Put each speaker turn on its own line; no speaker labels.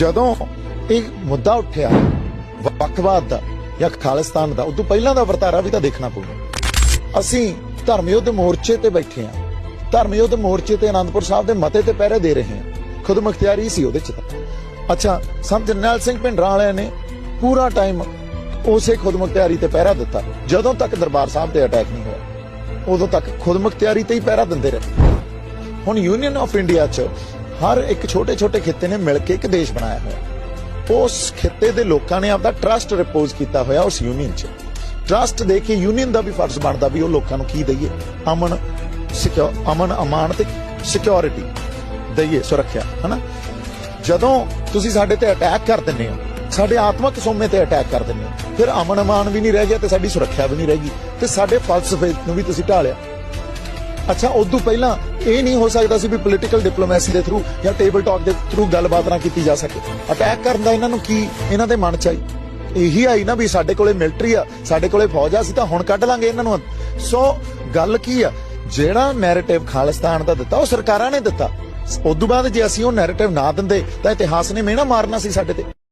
ਜਦੋਂ ਇਹ ਮੁੱਦਾ ਉੱਠਿਆ ਵੱਖਵਾਦ ਦਾ ਜਾਂ ਖਾਲਿਸਤਾਨ ਦਾ, ਉਦੋਂ ਪਹਿਲਾਂ ਦਾ ਵਰਤਾਰਾ ਵੀ ਤਾਂ ਦੇਖਣਾ ਪਊਗਾ। ਅਸੀਂ ਧਰਮ ਯੁੱਧ ਮੋਰਚੇ ਤੇ ਬੈਠੇ ਆ ਧਰਮ ਯੁੱਧ ਮੋਰਚੇ ਤੇ ਆਨੰਦਪੁਰ ਸਾਹਿਬ ਦੇ ਮਤੇ ਤੇ ਪਹਿਰੇ ਦੇ ਰਹੇ ਹਾਂ। ਖੁਦ ਮੁਖਤਿਆਰੀ ਸੀ ਉਹਦੇ ਚ ਤਾਂ। ਅੱਛਾ, ਸੰਤ ਜਰਨੈਲ ਸਿੰਘ ਭਿੰਡਰਾਂ ਵਾਲਿਆਂ ਨੇ ਪੂਰਾ ਟਾਈਮ ਉਸੇ ਖੁਦ ਮੁਖਤਿਆਰੀ ਤੇ ਪਹਿਰਾ ਦਿੱਤਾ। ਜਦੋਂ ਤੱਕ ਦਰਬਾਰ ਸਾਹਿਬ ਤੇ ਅਟੈਕ ਨਹੀਂ ਹੋਇਆ, ਉਦੋਂ ਤੱਕ ਖੁਦ ਮੁਖਤਿਆਰੀ ਤੇ ਹੀ ਪਹਿਰਾ ਦਿੰਦੇ ਰਹੇ। ਹੁਣ ਯੂਨੀਅਨ ਆਫ ਇੰਡੀਆ 'ਚ ਹਰ ਇੱਕ ਛੋਟੇ ਛੋਟੇ ਖਿੱਤੇ ਨੇ ਮਿਲ ਕੇ ਇੱਕ ਦੇਸ਼ ਬਣਾਇਆ ਹੋਇਆ। ਉਸ ਖਿੱਤੇ ਦੇ ਲੋਕਾਂ ਨੇ ਆਪਦਾ ਟਰਸਟ ਰਿਪੋਜ਼ ਕੀਤਾ ਹੋਇਆ ਉਸ ਯੂਨੀਅਨ 'ਚ। ਟਰਸਟ ਦੇ ਕੇ ਯੂਨੀਅਨ ਦਾ ਵੀ ਫਰਜ਼ ਬਣਦਾ ਵੀ ਉਹ ਲੋਕਾਂ ਨੂੰ ਕੀ ਦਈਏ? ਅਮਨ ਸਿਕਿਉਰ ਅਮਨ ਅਮਾਨ ਤੇ ਸਿਕਿਉਰਿਟੀ ਦਈਏ ਸੁਰੱਖਿਆ, ਹਨਾ? ਜਦੋਂ ਤੁਸੀਂ ਸਾਡੇ ਤੇ ਅਟੈਕ ਕਰ ਦਿੰਦੇ ਹੋ, ਸਾਡੇ ਆਤਮਿਕ ਸੋਮੇ ਤੇ ਅਟੈਕ ਕਰ ਦਿੰਦੇ ਹੋ, ਫਿਰ ਅਮਨ ਅਮਾਨ ਵੀ ਨਹੀਂ ਰਹਿ ਗਿਆ ਤੇ ਸਾਡੀ ਸੁਰੱਖਿਆ ਵੀ ਨਹੀਂ ਰਹਿ ਗਈ। ਤੇ ਸਾਡੇ ਫਲਸਫੇ ਨੂੰ ਵੀ ਤੁਸੀਂ ਢਾਲਿਆ ਅੱਛਾ, ਉਦੋਂ ਪਹਿਲਾਂ ਇਹ ਨਹੀਂ ਹੋ ਸਕਦਾ ਸੀ ਵੀ ਪੋਲੀਟੀਕਲ ਡਿਪਲੋਮੈਸੀ ਦੇ ਥਰੂ ਜਾਂ ਟੇਬਲ ਟਾਕ ਦੇ ਥਰੂ ਗੱਲਬਾਤ ਨਾ ਕੀਤੀ ਜਾ ਸਕੇ। ਅਟੈਕ ਕਰਨ ਦਾ ਇਹਨਾਂ ਨੂੰ ਕੀ, ਇਹਨਾਂ ਦੇ ਮਨ ਚ ਆਈ? ਇਹੀ ਆਈ ਨਾ ਵੀ ਸਾਡੇ ਕੋਲੇ ਮਿਲਟਰੀ ਆ, ਸਾਡੇ ਕੋਲੇ ਫੌਜ ਆ ਸੀ ਤਾਂ ਹੁਣ ਕੱਢ ਲਾਂਗੇ ਇਹਨਾਂ ਨੂੰ ਸੋ ਗੱਲ ਕੀ ਆ? ਜਿਹੜਾ ਨੈਰੇਟਿਵ ਖਾਲਿਸਤਾਨ ਦਾ ਦਿੱਤਾ, ਉਹ ਸਰਕਾਰਾਂ ਨੇ ਦਿੱਤਾ। ਉਦੋਂ ਬਾਅਦ ਜੇ ਅਸੀਂ ਉਹ ਨੈਰੇਟਿਵ ਨਾ ਦਿੰਦੇ, ਤਾਂ ਇਤਿਹਾਸ ਨੇ ਮਿਹਣਾ ਮਾਰਨਾ ਸੀ ਸਾਡੇ ਤੇ।